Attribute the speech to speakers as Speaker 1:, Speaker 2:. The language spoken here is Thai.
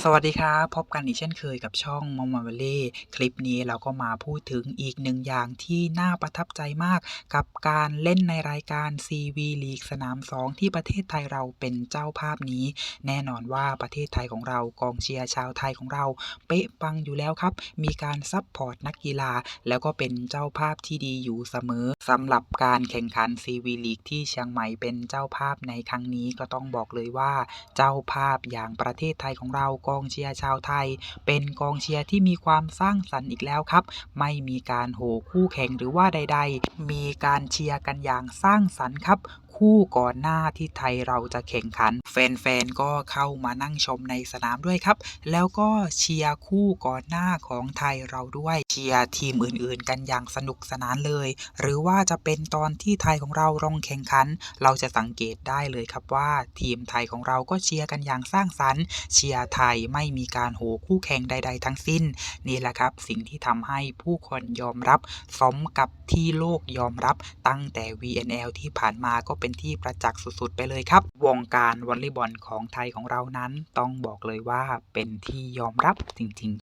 Speaker 1: สวัสดีครับ พบกันอีกเช่นเคยกับช่อง m o m a v a l l y คลิปนี้เราก็มาพูดถึงอีกหนึ่งอย่างที่น่าประทับใจมาก กับการเล่นในรายการ CV League สนาม 2 ที่ประเทศไทยเราเป็นเจ้าภาพนี้ แน่นอนว่าประเทศไทยของเรากองเชียร์ชาวไทยของเรา เป๊ะปังอยู่แล้วครับ มีการซัพพอร์ตนักกีฬา แล้วก็เป็นเจ้าภาพที่ดีอยู่เสมอสำหรับการแข่งขัน CV League ที่เชียงใหม่เป็นเจ้าภาพในครั้งนี้ก็ต้องบอกเลยว่า เจ้าภาพอย่างประเทศไทยของเรากองเชียร์ชาวไทย เป็นกองเชียร์ที่มีความสร้างสรรค์อีกแล้วครับ ไม่มีการโห่คู่แข่งหรือว่าใด ๆ มีการเชียร์กันอย่างสร้างสรรค์ครับ คู่ก่อนหน้าที่ไทยเราจะแข่งขัน แฟนๆ ก็เข้ามานั่งชมในสนามด้วยครับ แล้วก็เชียร์คู่ก่อนหน้าของไทยเราด้วยเชียร์ทีมอื่นๆ กันอย่างสนุกสนานเลย หรือว่าจะเป็นตอนที่ไทยของเราลงแข่งขัน เราจะสังเกตได้เลยครับว่า ทีมไทยของเราก็เชียร์กันอย่างสร้างสรรค์ เชียร์ไทยไม่มีการโห่คู่แข่งใด ๆ ทั้งสิ้น นี่แหละครับ สิ่งที่ทำให้ผู้คนยอมรับสมกับที่โลกยอมรับตั้งแต่ VNL ที่ผ่านมาก็เป็นที่ประจักษ์สุดๆ ไปเลยครับ วงการวอลเลย์บอลของไทยของเรานั้น ต้องบอกเลยว่าเป็นที่ยอมรับจริง ๆ